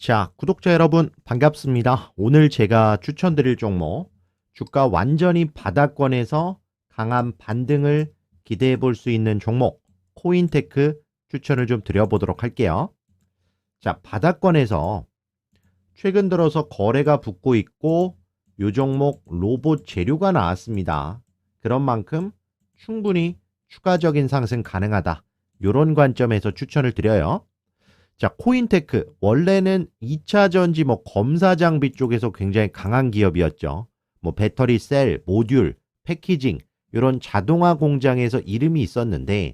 자, 구독자 여러분 반갑습니다. 오늘 제가 추천드릴 종목 주가 완전히 바닥권에서 강한 반등을 기대해 볼 수 있는 종목 코인테크 추천을 좀 드려보도록 할게요. 자, 바닥권에서 최근 들어서 거래가 붙고 있고 요 종목 로봇 재료가 나왔습니다. 그런 만큼 충분히 추가적인 상승 가능하다. 요런 관점에서 추천을 드려요. 자, 코인테크 원래는 2차 전지 뭐 검사 장비 쪽에서 굉장히 강한 기업이었죠. 뭐 배터리 셀, 모듈, 패키징 이런 자동화 공장에서 이름이 있었는데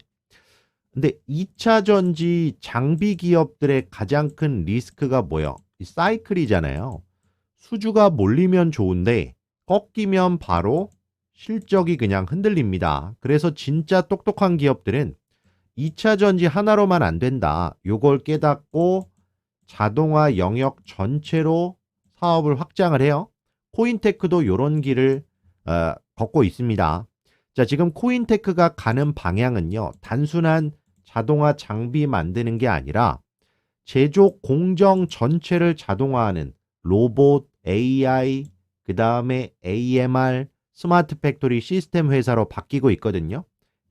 근데 2차 전지 장비 기업들의 가장 큰 리스크가 뭐예요? 이 사이클이잖아요. 수주가 몰리면 좋은데 꺾이면 바로 실적이 그냥 흔들립니다. 그래서 진짜 똑똑한 기업들은 2차 전지 하나로만 안 된다. 요걸 깨닫고 자동화 영역 전체로 사업을 확장을 해요. 코인테크도 요런 길을 어, 걷고 있습니다. 자, 지금 코인테크가 가는 방향은요. 단순한 자동화 장비 만드는 게 아니라 제조 공정 전체를 자동화하는 로봇, AI, 그 다음에 AMR, 스마트 팩토리 시스템 회사로 바뀌고 있거든요.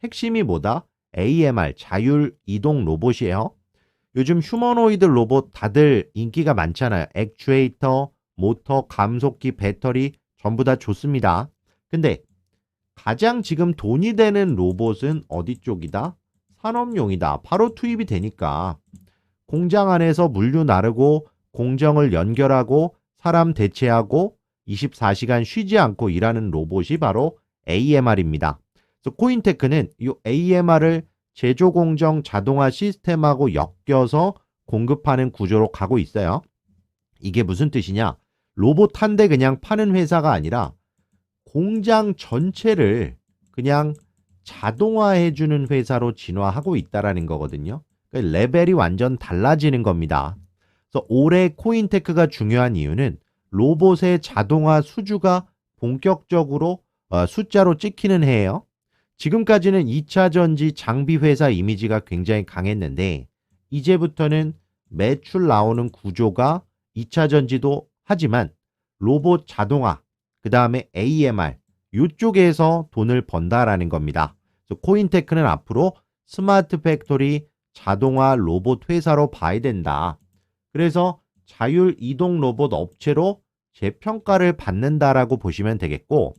핵심이 뭐다? AMR, 자율 이동 로봇이에요. 요즘 휴머노이드 로봇 다들 인기가 많잖아요. 액추에이터, 모터, 감속기, 배터리 전부 다 좋습니다. 근데 가장 지금 돈이 되는 로봇은 어디 쪽이다? 산업용이다. 바로 투입이 되니까 공장 안에서 물류 나르고 공정을 연결하고 사람 대체하고 24시간 쉬지 않고 일하는 로봇이 바로 AMR입니다. 코인테크는 이 AMR을 제조 공정 자동화 시스템하고 엮여서 공급하는 구조로 가고 있어요. 이게 무슨 뜻이냐? 로봇 한 대 그냥 파는 회사가 아니라 공장 전체를 그냥 자동화해주는 회사로 진화하고 있다라는 거거든요. 그러니까 레벨이 완전 달라지는 겁니다. 그래서 올해 코인테크가 중요한 이유는 로봇의 자동화 수주가 본격적으로 어, 숫자로 찍히는 해예요. 지금까지는 2차 전지 장비 회사 이미지가 굉장히 강했는데 이제부터는 매출 나오는 구조가 2차 전지도 하지만 로봇 자동화, 그 다음에 AMR 이쪽에서 돈을 번다라는 겁니다. 코인테크는 앞으로 스마트 팩토리 자동화 로봇 회사로 봐야 된다. 그래서 자율 이동 로봇 업체로 재평가를 받는다라고 보시면 되겠고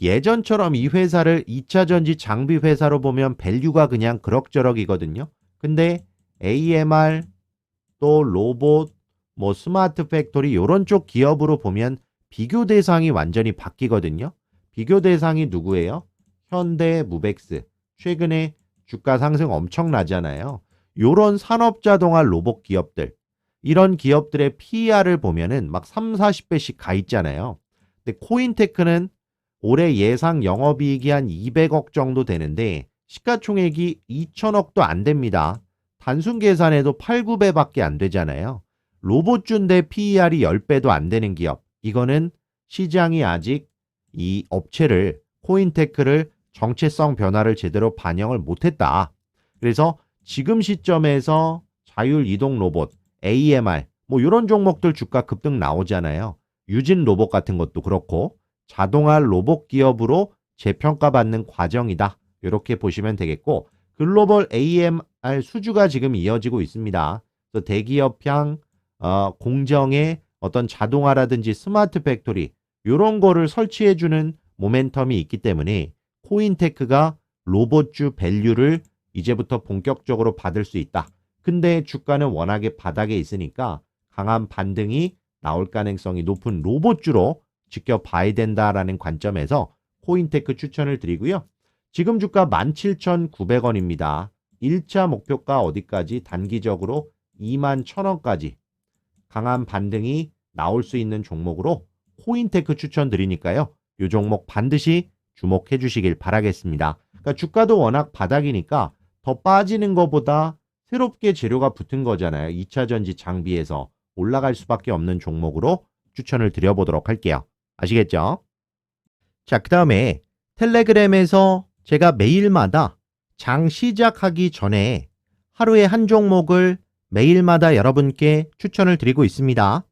예전처럼 이 회사를 2차 전지 장비 회사로 보면 밸류가 그냥 그럭저럭이거든요. 근데 AMR 또 로봇 뭐 스마트 팩토리 이런 쪽 기업으로 보면 비교 대상이 완전히 바뀌거든요. 비교 대상이 누구예요? 현대, 무벡스. 최근에 주가 상승 엄청나잖아요. 요런 산업 자동화 로봇 기업들. 이런 기업들의 PER을 보면은 막 3, 40배씩 가 있잖아요. 근데 코인테크는 올해 예상 영업이익이 한 200억 정도 되는데 시가총액이 2천억도 안 됩니다. 단순 계산해도 8, 9배밖에 안 되잖아요. 로봇준 대 PER이 10배도 안 되는 기업. 이거는 시장이 아직 이 업체를 코인테크를 정체성 변화를 제대로 반영을 못했다. 그래서 지금 시점에서 자율 이동 로봇, AMR 뭐 이런 종목들 주가 급등 나오잖아요. 유진 로봇 같은 것도 그렇고 자동화 로봇 기업으로 재평가받는 과정이다. 이렇게 보시면 되겠고 글로벌 AMR 수주가 지금 이어지고 있습니다. 그래서 대기업향 어, 공정의 어떤 자동화라든지 스마트 팩토리 이런 거를 설치해주는 모멘텀이 있기 때문에 코인테크가 로봇주 밸류를 이제부터 본격적으로 받을 수 있다. 근데 주가는 워낙에 바닥에 있으니까 강한 반등이 나올 가능성이 높은 로봇주로 지켜봐야 된다라는 관점에서 코인테크 추천을 드리고요. 지금 주가 17,900원입니다. 1차 목표가 어디까지 단기적으로 2만 1,000원까지 강한 반등이 나올 수 있는 종목으로 코인테크 추천드리니까요. 이 종목 반드시 주목해 주시길 바라겠습니다. 그러니까 주가도 워낙 바닥이니까 더 빠지는 것보다 새롭게 재료가 붙은 거잖아요. 2차 전지 장비에서 올라갈 수밖에 없는 종목으로 추천을 드려보도록 할게요. 아시겠죠? 자, 그 다음에 텔레그램에서 제가 매일마다 장 시작하기 전에 하루에 한 종목을 매일마다 여러분께 추천을 드리고 있습니다.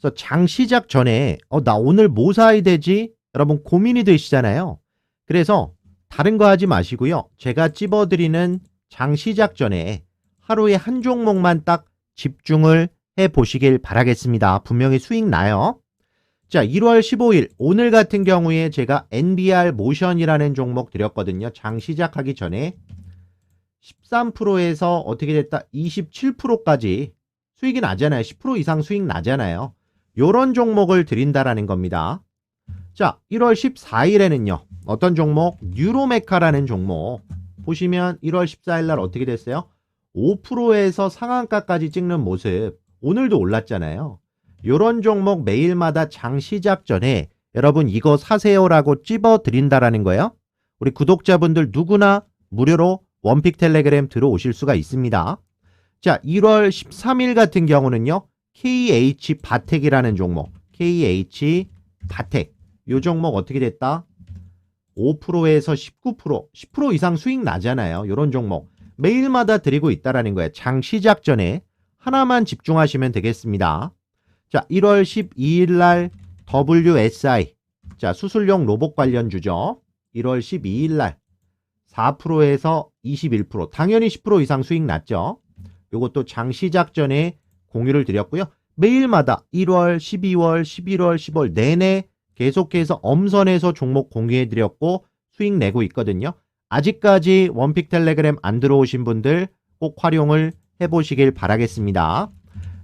그래서 장 시작 전에 어, 나 오늘 뭐 사야 되지? 여러분 고민이 되시잖아요. 그래서 다른 거 하지 마시고요. 제가 찝어드리는 장 시작 전에 하루에 한 종목만 딱 집중을 해 보시길 바라겠습니다. 분명히 수익 나요. 자, 1월 15일 오늘 같은 경우에 제가 NBR 모션이라는 종목 드렸거든요. 장 시작하기 전에 13%에서 어떻게 됐다? 27%까지 수익이 나잖아요. 10% 이상 수익 나잖아요. 요런 종목을 드린다라는 겁니다. 자, 1월 14일에는요. 어떤 종목? 뉴로메카라는 종목. 보시면 1월 14일 날 어떻게 됐어요? 5%에서 상한가까지 찍는 모습. 오늘도 올랐잖아요. 요런 종목 매일마다 장 시작 전에 여러분 이거 사세요라고 찝어 드린다라는 거예요. 우리 구독자분들 누구나 무료로 원픽 텔레그램 들어오실 수가 있습니다. 자, 1월 13일 같은 경우는요. KH 바텍이라는 종목. KH 바텍. 요 종목 어떻게 됐다? 5%에서 19%, 10% 이상 수익 나잖아요. 요런 종목. 매일마다 드리고 있다라는 거예요. 장 시작 전에 하나만 집중하시면 되겠습니다. 자, 1월 12일 날 WSI. 자, 수술용 로봇 관련주죠. 1월 12일 날 4%에서 21%. 당연히 10% 이상 수익 났죠. 요것도 장 시작 전에 공유를 드렸고요. 매일마다 1월, 12월, 11월, 10월 내내 계속해서 엄선해서 종목 공유해 드렸고 수익 내고 있거든요. 아직까지 원픽 텔레그램 안 들어오신 분들 꼭 활용을 해보시길 바라겠습니다.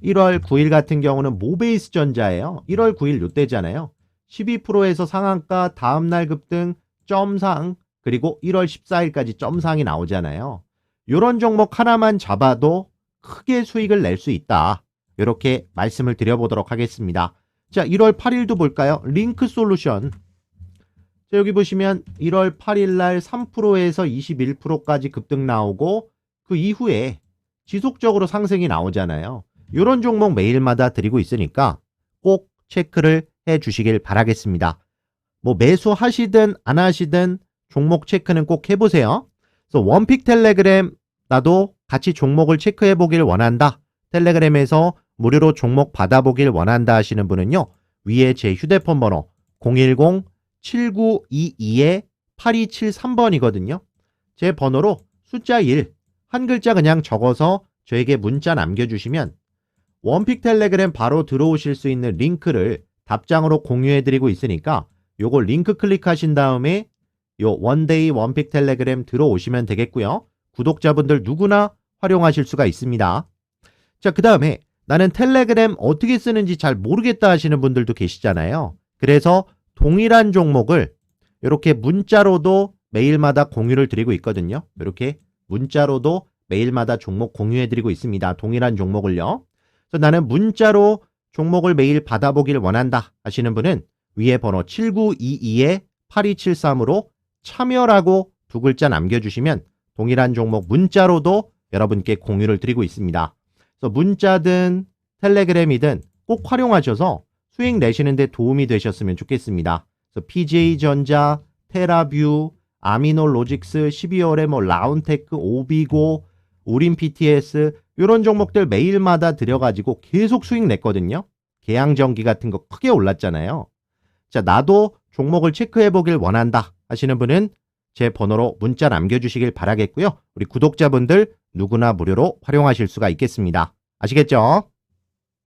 1월 9일 같은 경우는 모베이스 전자예요. 1월 9일 요때잖아요. 12%에서 상한가 다음날 급등 점상 그리고 1월 14일까지 점상이 나오잖아요. 요런 종목 하나만 잡아도 크게 수익을 낼 수 있다. 이렇게 말씀을 드려보도록 하겠습니다. 자, 1월 8일도 볼까요? 링크 솔루션. 자, 여기 보시면 1월 8일 날 3%에서 21%까지 급등 나오고 그 이후에 지속적으로 상승이 나오잖아요. 이런 종목 매일마다 드리고 있으니까 꼭 체크를 해 주시길 바라겠습니다. 뭐 매수하시든 안 하시든 종목 체크는 꼭 해보세요. 그래서 원픽 텔레그램 나도 같이 종목을 체크해 보길 원한다. 텔레그램에서 무료로 종목 받아보길 원한다 하시는 분은요. 위에 제 휴대폰 번호 010-7922-8273번이거든요. 제 번호로 숫자 1, 한 글자 그냥 적어서 저에게 문자 남겨주시면 원픽 텔레그램 바로 들어오실 수 있는 링크를 답장으로 공유해드리고 있으니까 요거 링크 클릭하신 다음에 요 원데이 원픽 텔레그램 들어오시면 되겠고요. 구독자분들 누구나 활용하실 수가 있습니다. 자, 그 다음에 나는 텔레그램 어떻게 쓰는지 잘 모르겠다 하시는 분들도 계시잖아요. 그래서 동일한 종목을 이렇게 문자로도 매일마다 공유를 드리고 있거든요. 이렇게 문자로도 매일마다 종목 공유해 드리고 있습니다. 동일한 종목을요. 그래서 나는 문자로 종목을 매일 받아보길 원한다 하시는 분은 위에 번호 7922-8273으로 참여라고 두 글자 남겨주시면 동일한 종목 문자로도 여러분께 공유를 드리고 있습니다. 그래서 문자든 텔레그램이든 꼭 활용하셔서 수익 내시는데 도움이 되셨으면 좋겠습니다. 그래서 PJ전자, 테라뷰, 아미노 로직스, 12월에 뭐 라운테크, 오비고, 우린 PTS 이런 종목들 매일마다 들여가지고 계속 수익 냈거든요. 계양전기 같은 거 크게 올랐잖아요. 자, 나도 종목을 체크해 보길 원한다 하시는 분은 제 번호로 문자 남겨주시길 바라겠고요. 우리 구독자분들 누구나 무료로 활용하실 수가 있겠습니다. 아시겠죠?